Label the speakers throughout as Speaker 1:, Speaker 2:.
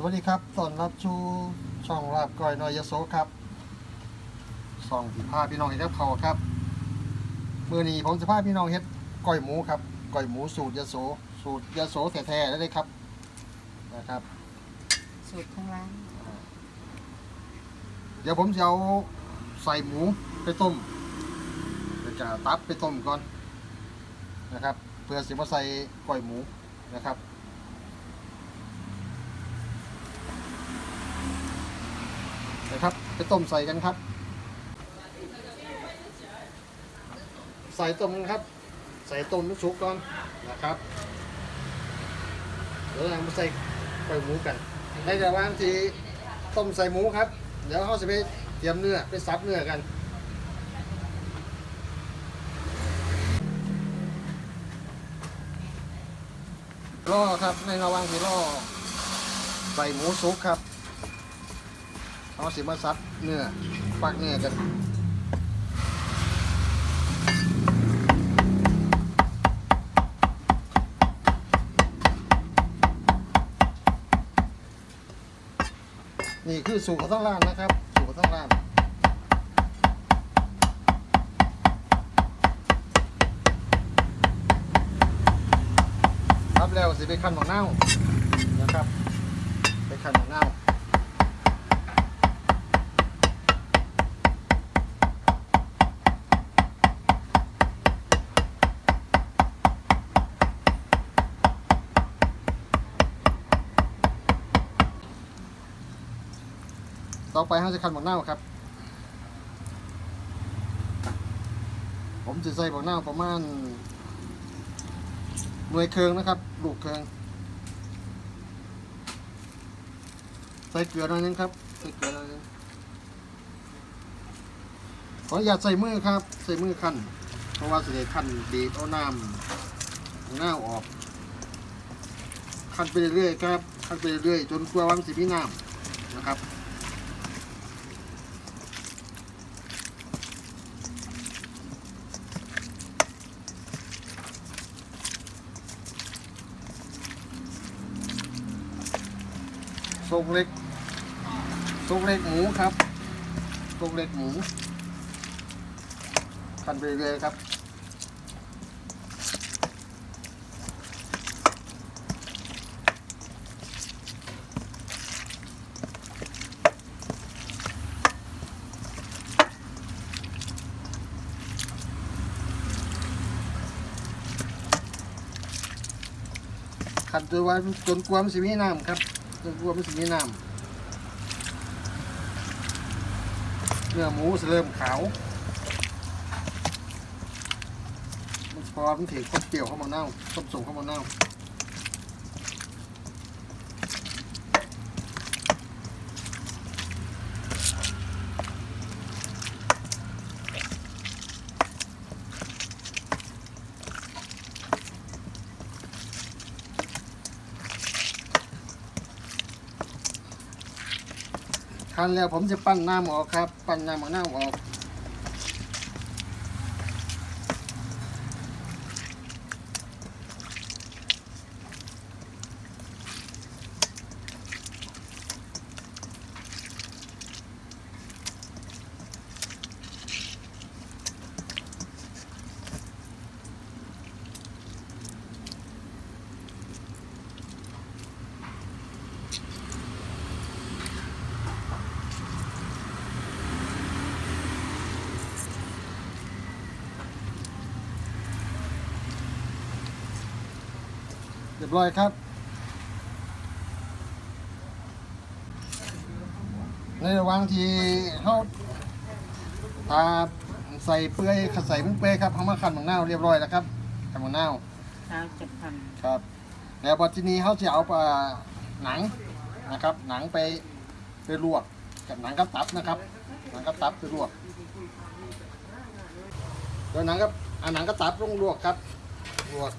Speaker 1: สวัสดีครับตอนรับชูช่องลาบก้อยน้อยยโสครับส่องผีพาพี่น้องเฮ็ดกับเขาวครับมือนี้ผมจะพาพี่น้องเฮ็ดก้อยหมูครับก้อยหมูสูตรยโสสูตรยโสแท้ๆได้เลยครับนะครับ
Speaker 2: สูตรของร้าน
Speaker 1: เดี๋ยวผมจะเอาใส่หมูไปต้มเดี๋ยวจะเอาตับไปต้มก่อนนะครับ เพื่อสิมาใส่ก้อยหมูนะครับ นะครับไปต้มใส่กันครับ ใส่ต้มกันครับ ใส่ต้มให้สุกก่อนนะครับเดี๋ยวเรามาใส่ก้อยหมูกันในระหว่างที่ต้มใส่หมูครับ เดี๋ยวเขาจะไปเตรียมเนื้อไปซับเนื้อกันล่อครับในระหว่างที่ล่อใส่หมูสุกครับ เขาสิมาซับเนื้อฟักเนื้อกันนี่คือสูตรของทั้งร้านนะครับ สูตรของทั้งร้านครับแล้วสิไปขั้นหมกเน่านะครับ ไปขั้นหมกเน่าว ต่อไปเราจะขันหมกเน่าวครับ ผมจะใส่หมกเน่าประมาณหน่วยเครืองนะครับ ลูกเครืองใส่เกลือหน่อยนึงครับใส่เกลือหน่อยนึงขออนุญาตใส่มือครับ ใส่มือขั้นเพราะว่าสิได้ขั้นบีบเอาน้ำหน้าออกขั้นไปเรื่อยๆครับขั้นไปเรื่อยๆจนกลัวามันสิมีน้ำนะครับ รงเล็กทรงเล็กหมูครับทรงเล็กหมูขั้นไปเรื่อยๆครับขัดจนว่าจนกลัวมันสิมีน้ำครับ จะกลัวมันสิมีน้ำเนื้อหมูสเริ่มขาว มันพอมันถึงข้าเปรี้ยวเข้ามาเน่าต้มส่งเข้ามาเน่า คันแล้วผมจะปั้นน้ำออกครับ ปั้นน้ำมะนาวออก เรียบร้อยครับ ในระหว่างที่เขาทาใส่เปื่อยใส่มุ้งเปื่อยครับเขามาขันมะนาวเรียบร้อยแล้วครับขันมะนาว
Speaker 2: เช้าจะพัน
Speaker 1: ครับ แล้วปัจจุบันนี้เขาจะเอาอ่าหนังนะครับ หนังไปไปลวกกับหนังกับตับนะครับหนังกับตับไปลวกโดยหนังกับเอาหนังกับตับลงลวกครับลวก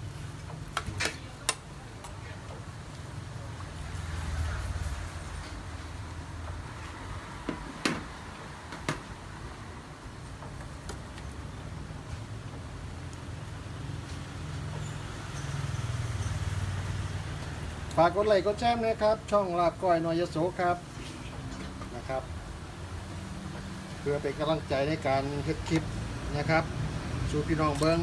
Speaker 1: ฝากกดไลค์กดแชร์นะครับ ช่องลาบก้อยนอยโสครับนะครับ เพื่อเป็นกำลังใจในการเฮ็ดคลิปนะครับสู่พี่น้องเบิง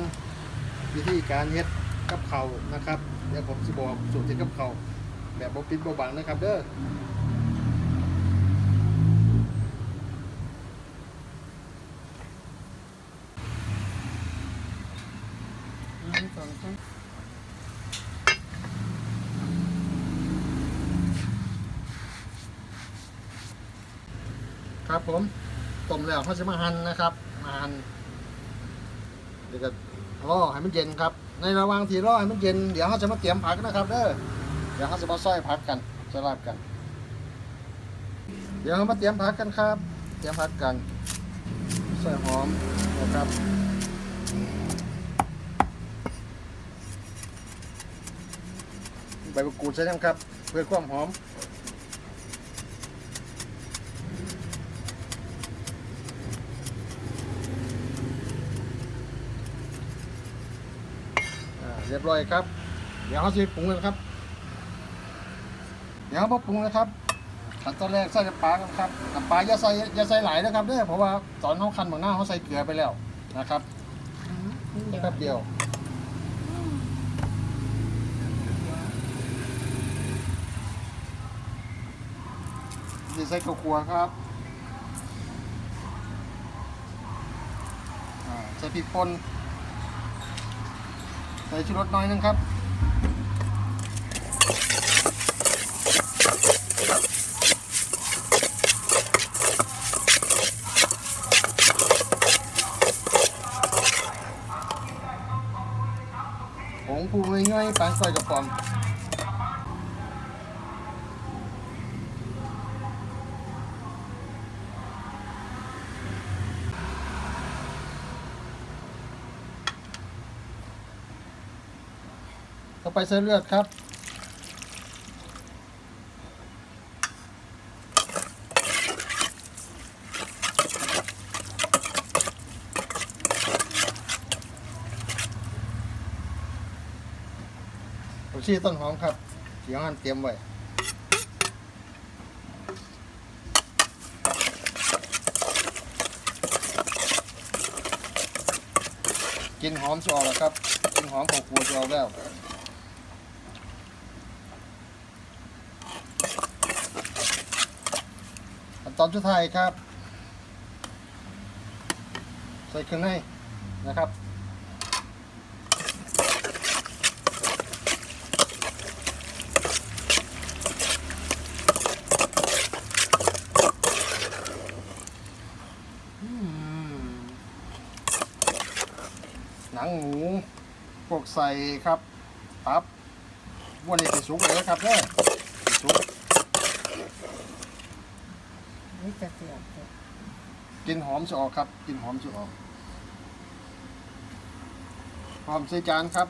Speaker 1: วิธีการเฮ็ดกับเขานะครับเดี๋ยวผมจะบอกสูตรเฮ็ดกับเขาแบบบ่ปิดบ่บังนะครับเด้อ
Speaker 2: สองช้อน
Speaker 1: ครับ ผมต้มแล้วเขาจะมาหั่นนะครับมาหั่นเดี๋ยวก็รอให้มันเย็นครับ ในระหว่างที่รอให้มันเย็นเดี๋ยวเขาจะมาเตรียมผักนะครับเด้อเดี๋ยวเขาจะมาซอยผักกันจะลาบกัน เดี๋ยวเขามาเตรียมผักกันครับ เตรียมผักกันซอยหอมนะครับใบมะกรูดใช่ไหมครับ เพื่อความหอม รียบร้อยครับ เดี๋ยวเขาจะปรุงเลยครับ เดี๋ยวเขามาปรุงนะครับขั้นตอนแรกใส่น้ำปลากันครับน้ำปลาอย่าใส่อย่าใส่หลายนะครับเด้อเพราะว่าตอนเขาคั้นบางหน้าเขาใส่เกลือไปแล้วนะครับแป๊บเดียวนี่ใส่ข้าวคั่วครับใส่พริกป่น ใส่ชูรสน้อยหนึงครับผงปูง่ายๆปานใส่กระป๋อม ต่อไปใส่เลือดครับ ผักชีต้นหอมครับเดี๋ยวหั่นเตรียมไว้กินหอมจะออกแล้วครับกินหอมของครัวจะออกแล้ว ขั้นตอนสุดท้ายครับ ใส่เครื่องในนะครับหนังหมูพวกใส่ครับ ตับวันนี้เป็นสุกเลยครับเนี่ยสุก
Speaker 2: นี่ จะเสียบเสียบ
Speaker 1: กลินหอมจะออกครับกลินหอมจะออกพร้อมใส่จานครับ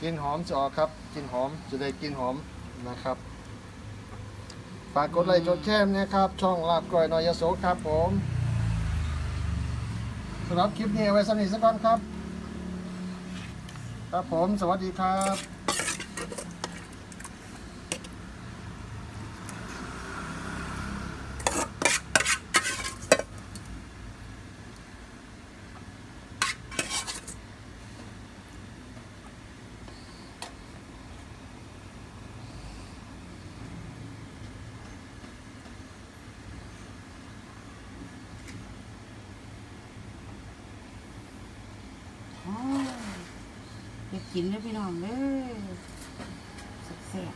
Speaker 1: กลินหอมจะออกครับกลินหอมจะได้กลินหอมนะครับฝากกดไลค์กดแชร์นะครับ ช่องลาบก้อยนอยโสครับผมสำหรับคลิปนี้เอาไว้สนิทสักก่อนครับ ครับผม สวัสดีครับ
Speaker 2: อ๋อ กินเล้วพี่น้องเลยแซ่บ